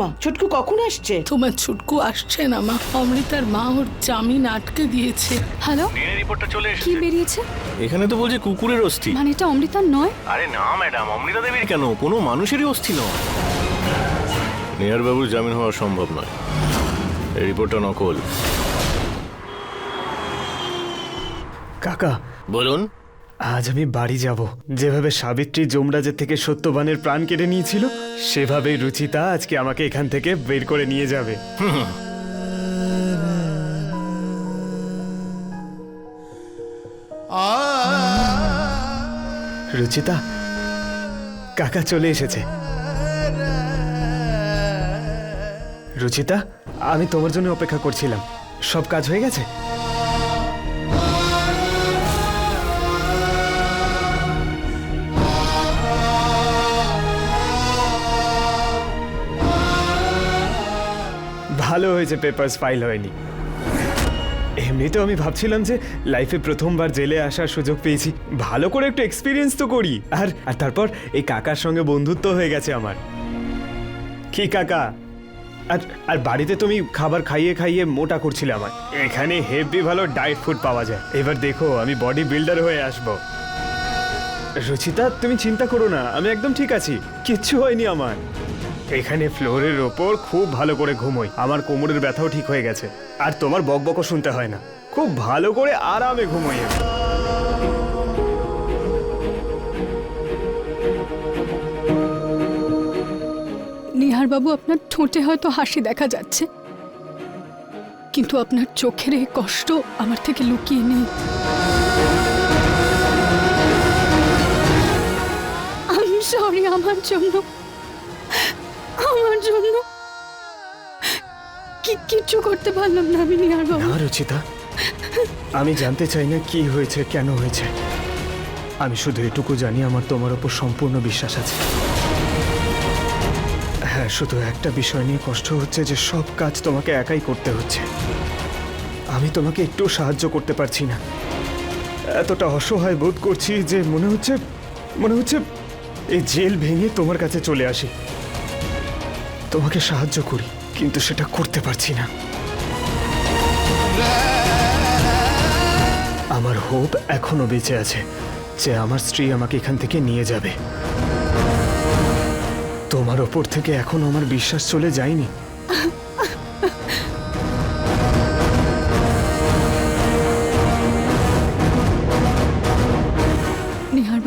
মা ছুটকু কখন আসছে? তোমার ছুটকু আসছে না মা। অমৃতার মা ওর জামিন আটকে দিয়েছে। হ্যালো? রিপোর্টটা চলে কি বেরিয়েছে? এখানে তো বলছে কুকুরের অস্থি। মানে এটা অমৃতার নয়? আরে না ম্যাডাম অমৃতা দেবীর কেন? কোনো মানুষেরই অস্থি নয়। নেহার বাবুর জামিন হওয়া সম্ভব নয়। এই রিপোর্টটা নকল। কাকা বলুন। আজ আমি বাড়ি যাব। যেভাবে সাবিত্রী যমরাজের থেকে সত্যবানের প্রাণ কেড়ে নিয়েছিল, সেভাবেই রুচিতা আজকে আমাকে এখান থেকে বের করে নিয়ে যাবে। রুচিতা, কাকা চলে এসেছে। রুচিতা, আমি তোমার জন্য অপেক্ষা করছিলাম। সব কাজ হয়ে গেছে? ভালো হয়েছে পেপারস ফাইল হয়নি। এমনিতেও আমি ভাবছিলাম যে লাইফে প্রথমবার জেলে আসার সুযোগ পেয়েছি। ভালো করে একটু এক্সপিরিয়েন্স তো করি। আর আর তারপর এই কাকার সঙ্গে বন্ধুত্ব হয়ে গেছে আমার। কি কাকা? আর আর বাড়িতে তুমি খাবার খাইয়ে খাইয়ে মোটা করছিলে আমার এখানে হেভি ভালো ডায়েট ফুড পাওয়া যায়। এবার দেখো, আমি বডি বিল্ডার হয়ে আসব। রুচিতা, তুমি চিন্তা করো না, আমি একদম ঠিক আছি। কিচ্ছু হয়নি আমার। এখানে ফ্লোরের ওপর খুব ভালো করে ঘুমোই। আমার কোমরের ব্যথাও ঠিক হয়ে গেছে। আর তোমার বকবকও শুনতে হয় না। খুব ভালো করে আরামে ঘুমোই আমি। নিহার বাবু আপনার ঠোঁটে হয়তো হাসি দেখা যাচ্ছে। কিন্তু আপনার চোখের এই কষ্ট আমার থেকে লুকিয়ে নেই আমি সরি আমার জন্য। কিচ্ছু করতে পারলাম না আমি নিহার বাবু। না, রুচিতা। আমি জানতে চাই না কি হয়েছে, কেন হয়েছে। আমি শুধু এটুকু জানি আমার তোমার ওপর সম্পূর্ণ বিশ্বাস আছে। হ্যাঁ শুধু একটা বিষয় নিয়ে কষ্ট হচ্ছে যে সব কাজ তোমাকে একাই করতে হচ্ছে। আমি তোমাকে একটু সাহায্য করতে পারছি না। এতটা অসহায় বোধ করছি যে মনে হচ্ছে মনে হচ্ছে এই জেল ভেঙে তোমার কাছে চলে আসি। তোমাকে সাহায্য করি। কিন্তু সেটা করতে পারছি না। আমার হোপ এখনও বেঁচে আছে যে আমার স্ত্রী আমাকে এখান থেকে নিয়ে যাবে। তোমার ওপর থেকে এখনও আমার বিশ্বাস চলে যায়নি।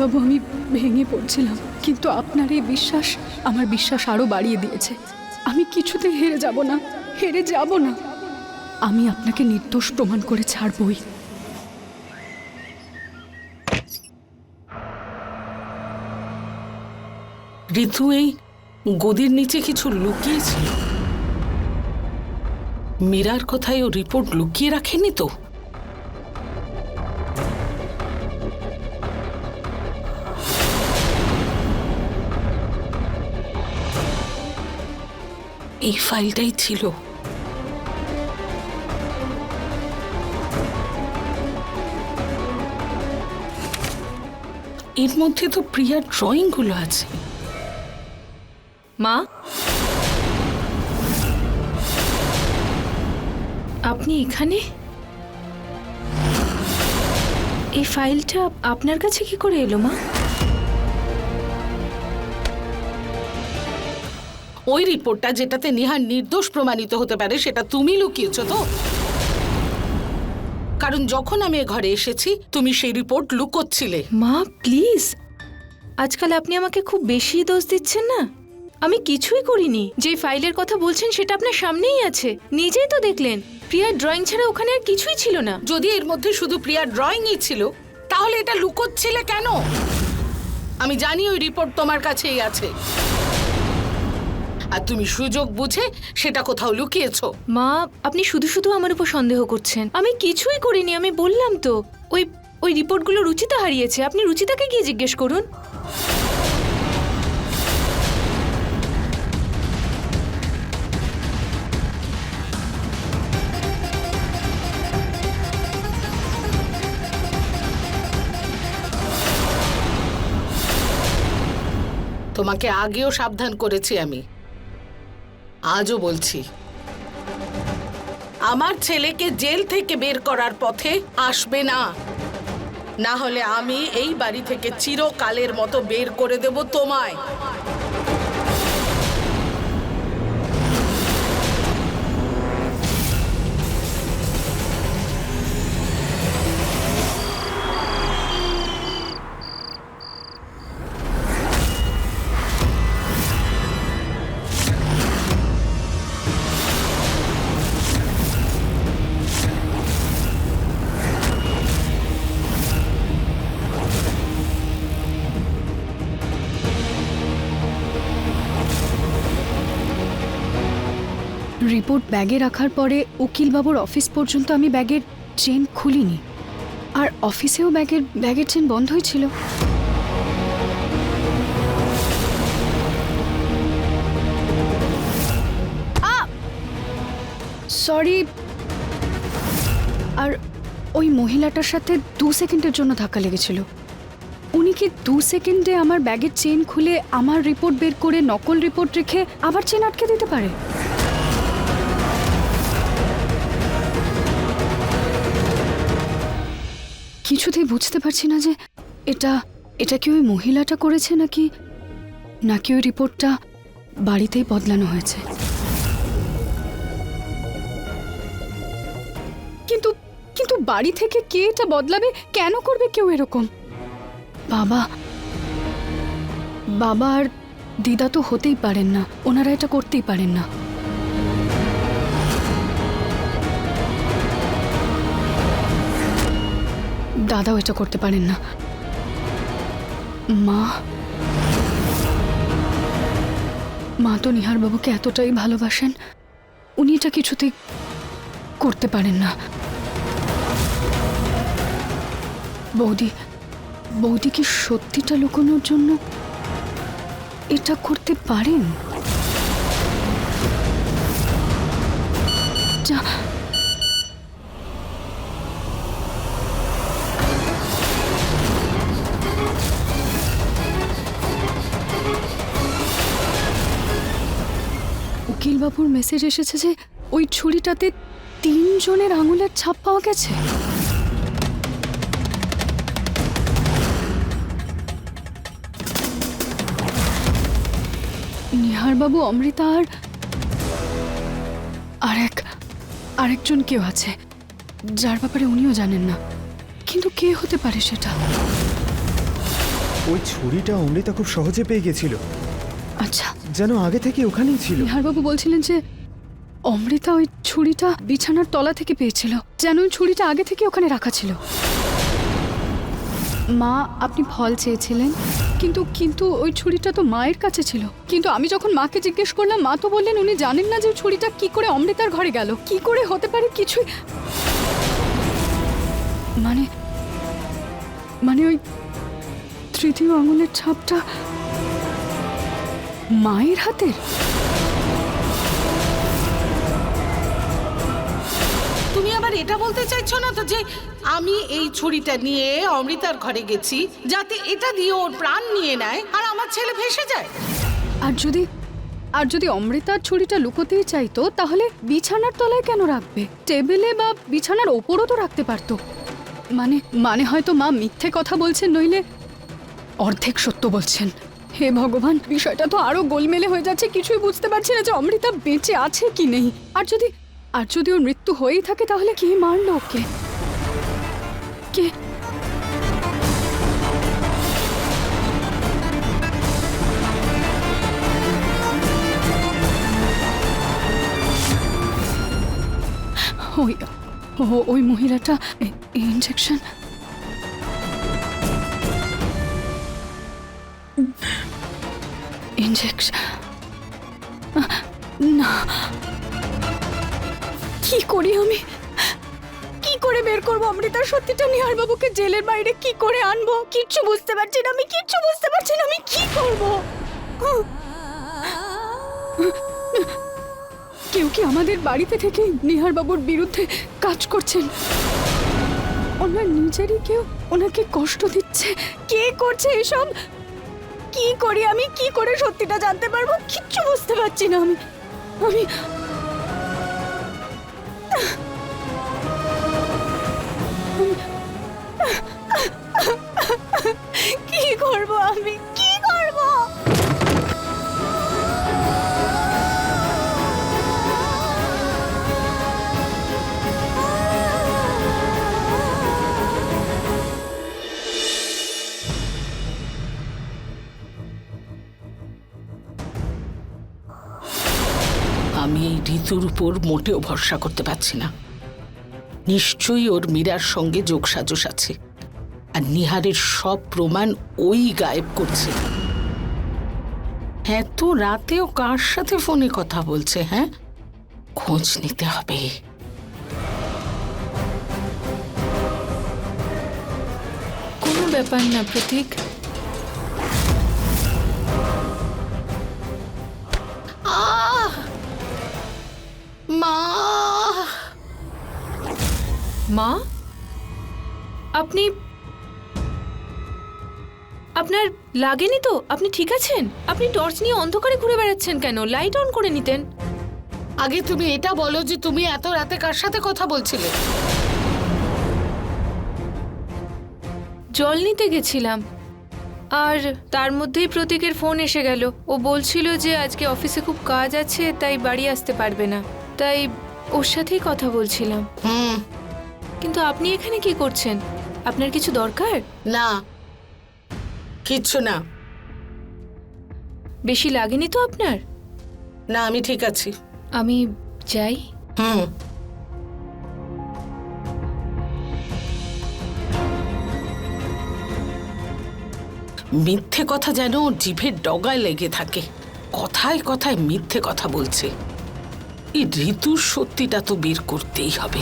বাবু আমি ভেঙে পড়ছিলাম, কিন্তু আপনার এই বিশ্বাস আমার বিশ্বাস আরও বাড়িয়ে দিয়েছে। আমি কিছুতে হেরে যাব না, হেরে যাব না। আমি আপনাকে নির্দোষ প্রমাণ করে ছাড়বই। ঋতু, এই গদির নিচে কিছু লুকিয়েছিল। মীরার কথায় ও রিপোর্ট লুকিয়ে রাখেনি তো? এই ফাইলটাই ছিল। এর মধ্যে তো প্রিয়ার ড্রয়িংগুলো আছে। মা? আপনি এখানে? এই ফাইলটা আপনার কাছে কি করে এলো মা? ওই রিপোর্টটা যেটাতে নিহার নির্দোষ প্রমাণিত হতে পারে সেটা তুমি লুকিয়েছ তো? কারণ যখন আমি এ ঘরে এসেছি তুমি সেই রিপোর্ট লুকোচ্ছিলে। মা প্লিজ। আজকাল আপনি আমাকে খুব বেশি দোষ দিচ্ছেন না? আমি কিছুই করিনি। যে ফাইলের কথা বলছেন সেটা আপনার সামনেই আছে। নিজেই তো দেখলেন। প্রিয়ার ড্রয়িং ছাড়া ওখানে আর কিছুই ছিল না। যদি এর মধ্যে শুধু প্রিয়ার ড্রয়িংই ছিল তাহলে এটা লুকোচ্ছিলে কেন? আমি জানি ওই রিপোর্ট তোমার কাছেই আছে। আর তুমি সুযোগ বুঝে সেটা কোথাও লুকিয়েছো। মা আপনি শুধু শুধু আমার উপর সন্দেহ করছেন। আমি কিছুই করিনি আমি বললাম তো। ওই ওই রিপোর্টগুলো রুচিতা হারিয়েছে আপনি রুচিতাকে গিয়ে জিজ্ঞেস করুন। তোমাকে আগেও সাবধান করেছি আমি। আজও বলছি, আমার ছেলেকে জেল থেকে বের করার পথে আসবে না। না হলে আমি এই বাড়ি থেকে চিরকালের মতো বের করে দেব তোমায়। রিপোর্ট ব্যাগে রাখার পরে উকিলবাবুর অফিস পর্যন্ত আমি ব্যাগের চেন খুলিনি। আর অফিসেও ব্যাগের ব্যাগের চেন বন্ধই ছিল। সরি। আর ওই মহিলাটার সাথে দু সেকেন্ডের জন্য ধাক্কা লেগেছিল। উনি কি দু সেকেন্ডে আমার ব্যাগের চেন খুলে আমার রিপোর্ট বের করে নকল রিপোর্ট রেখে আবার চেন আটকে দিতে পারে? কিছুতেই বুঝতে পারছি না যে এটা এটা কি ওই মহিলাটা করেছে নাকি নাকি ওই রিপোর্টটা বাড়িতেই বদলানো হয়েছে? কিন্তু কিন্তু বাড়ি থেকে কে এটা বদলাবে? কেন করবে কেউ এরকম? বাবা বাবা আর দিদা তো হতেই পারেন না, ওনারা এটা করতেই পারেন না। দাদাও এটা করতে পারেন না। মা। মা তো নিহার বাবুকে এতটাই ভালোবাসেন, উনি এটা কিছুতেই করতে পারেন না। বৌদি বৌদি কি সত্যিটা লুকোনোর জন্য এটা করতে পারেন? যা উকিলবাবুর মেসেজ এসেছে যে ওই ছুরিটাতে তিনজনের আঙুলের ছাপ পাওয়া গেছে। নিহারবাবু অমৃতা আর আরেক আরেকজন কেউ আছে যার ব্যাপারে উনিও জানেন না। কিন্তু কে হতে পারে সেটা? ওই ছুরিটা অমৃতা খুব সহজে পেয়ে গেছিল। আচ্ছা। যেন আগে থেকে ওখানেই ছিল। নিহারবাবু বলছিলেন যে অমৃতা ওই ছুরিটা বিছানার তলা থেকে পেয়েছিল। যেন ওই ছুরিটা আগে থেকে ওখানে রাখা ছিল। মা, আপনি ফল চেয়েছিলেন। কিন্তু কিন্তু ওই ছুরিটা তো মায়ের কাছে ছিল। কিন্তু আমি যখন মাকে জিজ্ঞেস করলাম, মা তো বললেন উনি জানেন না যে ওই ছুরিটা কি করে অমৃতার ঘরে গেল। কি করে হতে পারে কিছুই মানে মানে ওই তৃতীয় আঙুলের ছাপটা মায়ের হাতের? তুমি আবার এটা বলতে চাইছো না তো যে আমি এই ছুরিটা নিয়ে অমৃতার ঘরে গেছি যাতে এটা দিয়ে ওর প্রাণ নিয়ে নেয় আর আমার ছেলে ভেসে যায়? আর যদি আর যদি অমৃতার ছুরিটা লুকোতেই চাইতো তাহলে বিছানার তলায় কেন রাখবে? টেবিলে বা বিছানার ওপরও তো রাখতে পারতো। মানে মানে হয়তো মা মিথ্যে কথা বলছেন নইলে অর্ধেক সত্য বলছেন। হে ভগবান, বিষয়টা তো আরও গোলমেলে হয়ে যাচ্ছে, কিছুই বুঝতে পারছি না যে অমৃতা বেঁচে আছে কি নেই। আর যদি আর যদি ওর মৃত্যু হয়েই থাকে তাহলে কে মারলো ওকে? কে? ওই ওই মহিলাটা ইনজেকশন ইনজেকশন না। কি করি আমি? কি করে বের করব? অমৃতার সত্যিটা নিহার বাবুকে জেলের বাইরে কি করে আনব? কিচ্ছু বুঝতে পারছি না আমি, কিচ্ছু বুঝতে পারছি না আমি কি করব? কেউ কি আমাদের বাড়িতে থেকে নিহার বাবুর বিরুদ্ধে কাজ করছেন? ওনার নিজেরই কেউ ওনাকে কষ্ট দিচ্ছে? কে করছে এসব? কি করি আমি? কি করে সত্যিটা জানতে পারব? কিচ্ছু বুঝতে পারছি না আমি। আমি কি করব আমি? আমি এই ঋতুর উপর মোটেও ভরসা করতে পারছি না। নিশ্চয়ই ওর মীরার সঙ্গে যোগসাজশ আছে। আর নিহারের সব প্রমাণ ওই গায়েব করছে। এত রাতেও কার সাথে ফোনে কথা বলছে হ্যাঁ? খোঁজ নিতে হবে। কোনো ব্যাপার না প্রতীক। মা! মা? আপনি আপনার লাগেনি তো? আপনি ঠিক আছেন? আপনি টর্চ নিয়ে অন্ধকারে ঘুরে বেড়াচ্ছেন কেন? লাইট অন করে নিতেন। আগে তুমি এটা বলো যে তুমি এত রাতে কার সাথে কথা বলছিলে? জল নিতে গেছিলাম। আর তার মধ্যেই প্রতীকের ফোন এসে গেল। ও বলছিল যে আজকে অফিসে খুব কাজ আছে তাই বাড়ি আসতে পারবে না। তাই ওর সাথেই কথা বলছিলাম। হুম। কিন্তু আপনি এখানে কি করছেন? আপনার কিছু দরকার? না। কিচ্ছু না। বেশি লাগেনি তো আপনার? না আমি ঠিক আছি। আমি যাই। হুম। মিথ্যে কথা যেন জিভের ডগায় লেগে থাকে। কথায় কথায় মিথ্যে কথা বলছে। এই ঋতুর সত্যিটা তো বের করতেই হবে।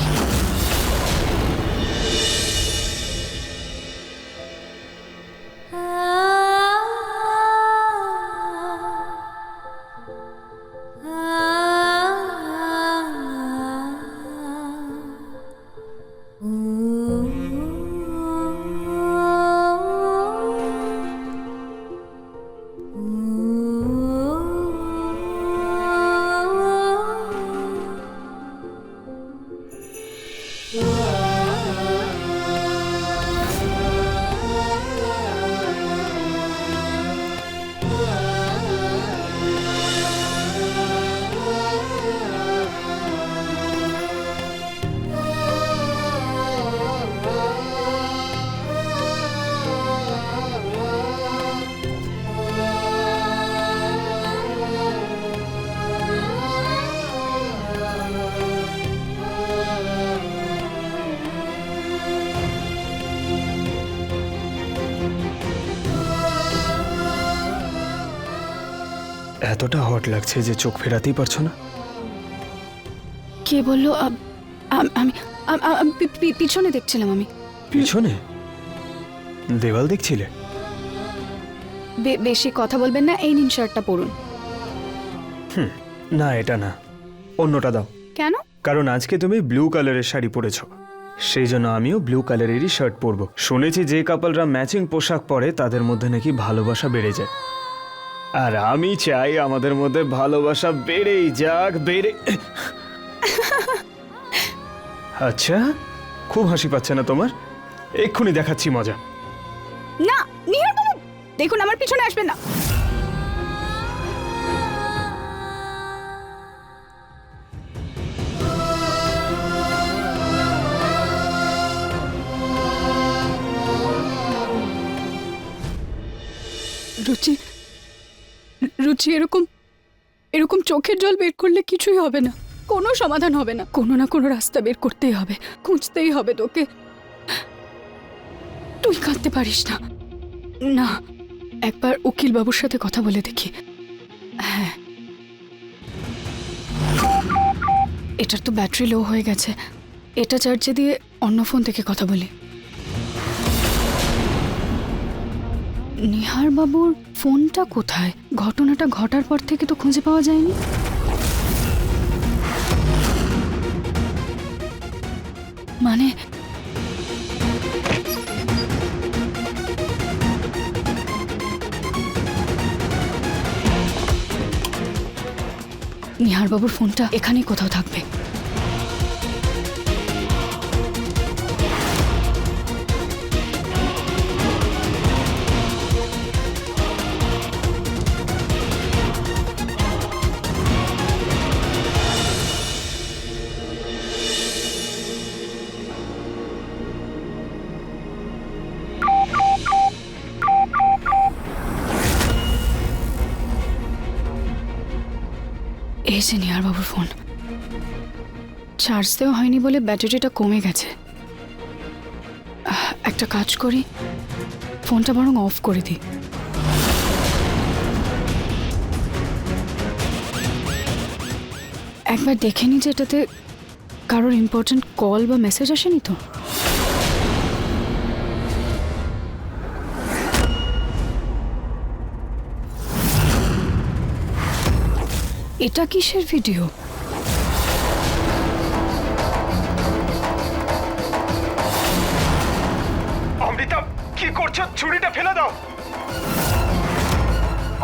এতটা হট লাগছে যে চোখ ফেরাতেই পারছ না? কে বলল? আম- পিছনে দেখছিলাম আমি। পিছনে? দেওয়াল দেখছিলে? বেশি কথা বলবেন না এই নিন শার্টটা পরুন। না এটা না। অন্যটা দাও। কেন? কারণ আজকে তুমি ব্লু কালারের শাড়ি পরেছো। সেই জন্য আমিও ব্লু কালারেরই শার্ট পরবো। শুনেছি যে কাপলরা ম্যাচিং পোশাক পরে তাদের মধ্যে নাকি ভালোবাসা বেড়ে যায়। আর আমি চাই আমাদের মধ্যে ভালোবাসা বেড়েই যাক বেড়ে আচ্ছা খুব হাসি পাচ্ছে না তোমার? এক্ষুনি দেখাচ্ছি মজা। না নিহার বাবু দেখুন আমার পিছনে আসবেন না। রুচি রুচি এরকম এরকম চোখের জল বের করলে কিছুই হবে না। কোনো সমাধান হবে না। কোনো না কোনো রাস্তা বের করতেই হবে। খুঁজতেই হবে তোকে। তুই কাঁদতে পারিস না। না, একবার উকিল বাবুর সাথে কথা বলে দেখি। হ্যাঁ। এটার তো ব্যাটারি লো হয়ে গেছে। এটা চার্জে দিয়ে অন্য ফোন থেকে কথা বলি। নিহার বাবুর ফোনটা কোথায়? ঘটনাটা ঘটার পর থেকে তো খুঁজে পাওয়া যায়নি। মানে নিহারবাবুর ফোনটা এখানেই কোথাও থাকবে। এই যে নিহারবাবুর ফোন। চার্জ দেওয়া হয়নি বলে ব্যাটারিটা কমে গেছে। একটা কাজ করি, ফোনটা বরং অফ করে দিই। একবার দেখে নি যে এটাতে কারোর ইম্পর্ট্যান্ট কল বা মেসেজ আসেনি তো? এটা কিসের ভিডিও? অমৃতা কি করছ? ছুরিটা ফেলে দাও।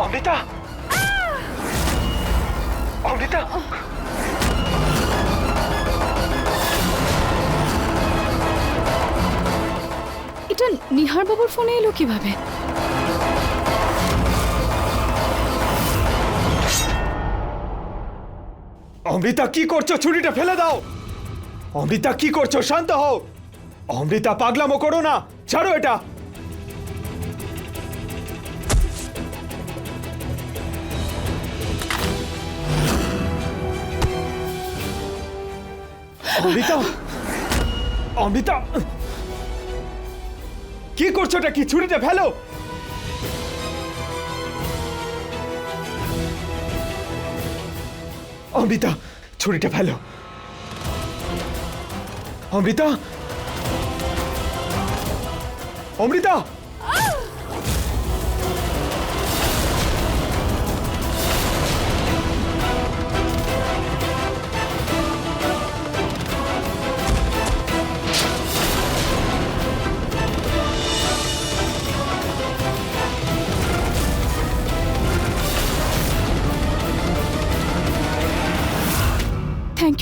অমৃতা। অমৃতা। এটা নিহারবাবুর ফোনে এলো কীভাবে? অমৃতা কি করছ? ছুরিটা ফেলে দাও। অমৃতা কি করছ? শান্ত হও। অমৃতা পাগলামো করো না। ছাড়ো এটা। অমৃতা অমৃতা, কি করছ এটা কি? ছুরিটা ফেলো। অমৃতা ছুরিটা ফেলো। Amrita? Amrita?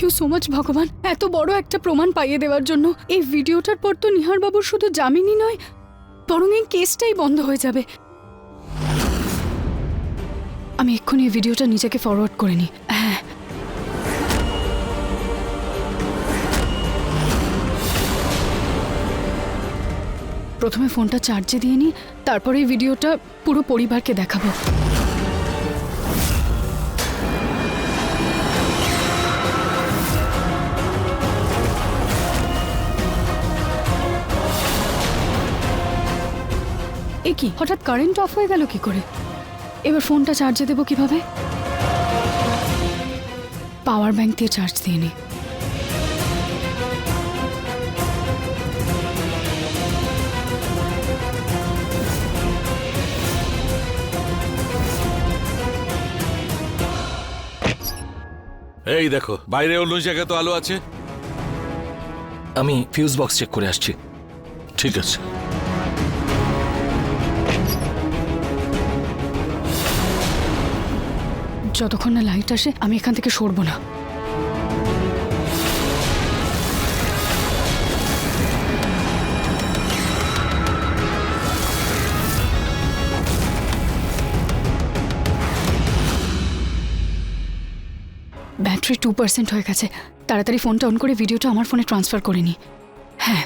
You so much ভগবান। এত বড় একটা প্রমাণ পাইয়ে দেওয়ার জন্য। এই ভিডিওটার পর তো নিহারবাবুর শুধু জামিনই নয়, বরং এই কেসটাই বন্ধ হয়ে যাবে। আমি এক্ষুনি এই ভিডিওটা নিজেকে ফরওয়ার্ড করে নিই। হ্যাঁ। প্রথমে ফোনটা চার্জে দিয়ে নিই, তারপরে এই ভিডিওটা পুরো পরিবারকে দেখাবো। এ কি? হঠাৎ কারেন্ট অফ হয়ে গেল কি করে? এবার ফোনটা চার্জে দেবো কীভাবে? পাওয়ার ব্যাংক দিয়ে চার্জ দিয়ে নি। এই দেখো বাইরে অন্য জায়গায় তো আলো আছে। আমি ফিউজ বক্স চেক করে আসছি। ঠিক আছে। যতক্ষণ না লাইট আসে, আমি এখান থেকে সরবো না। ব্যাটারি টু পার্সেন্ট হয়ে গেছে। তাড়াতাড়ি ফোনটা অন করে ভিডিওটা আমার ফোনে ট্রান্সফার করে নি। হ্যাঁ।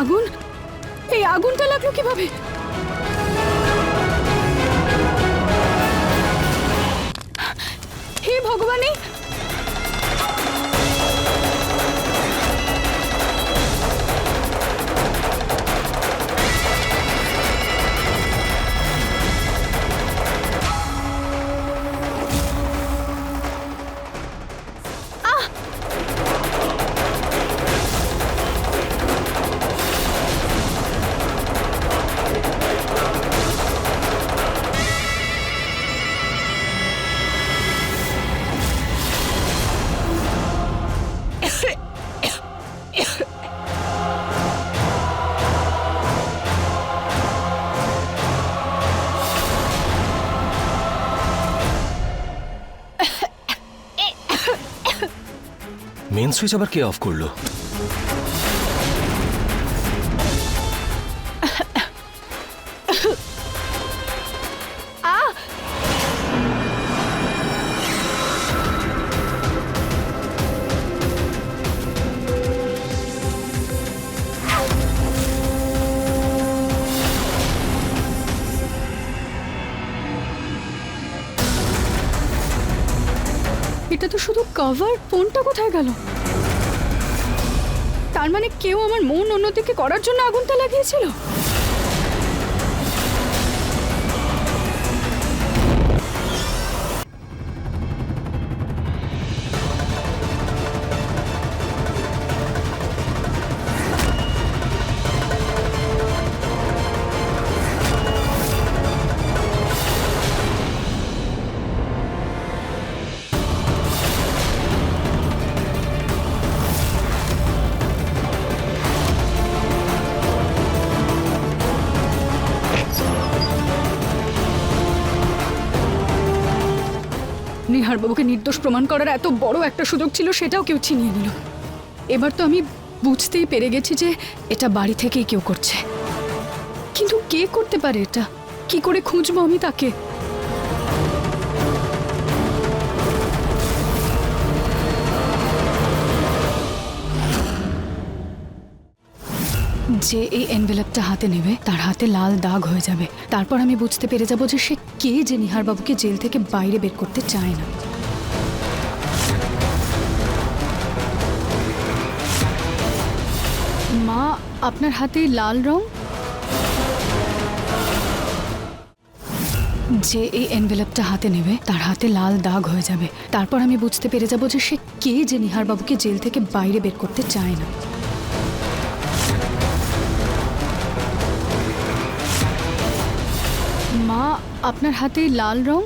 আগুন? এই আগুনটা লাগল কীভাবে? হে ভগবানে! মেন সুইচ আবার কে অফ করল? এটা তো শুধু কভার ফোনটা কোথায় গেল? তার মানে কেউ আমার মন অন্যদিকে করার জন্য আগুনটা লাগিয়েছিল? নিহারবাবুকে নির্দোষ প্রমাণ করার এত বড় একটা সুযোগ ছিল সেটাও কেউ ছিনিয়ে নিল। এবার তো আমি বুঝতেই পেরে গেছি যে এটা বাড়ি থেকেই কেউ করছে। কিন্তু কে করতে পারে এটা? কি করে খুঁজবো আমি তাকে? যে এই এনভেলপটা হাতে নেবে, তার হাতে লাল দাগ হয়ে যাবে। তারপর আমি বুঝতে পেরে যাব যে সে কে যে নিহারবাবুকে জেল থেকে বাইরে বের করতে চায় না। আপনার হাতে লাল রং? যে এই এনভেলপটা হাতে নেবে, তার হাতে লাল দাগ হয়ে যাবে। তারপর আমি বুঝতে পেরে যাব যে সে কে যে নিহারবাবুকে জেল থেকে বাইরে বের করতে চায় না। মা, আপনার হাতে লাল রং?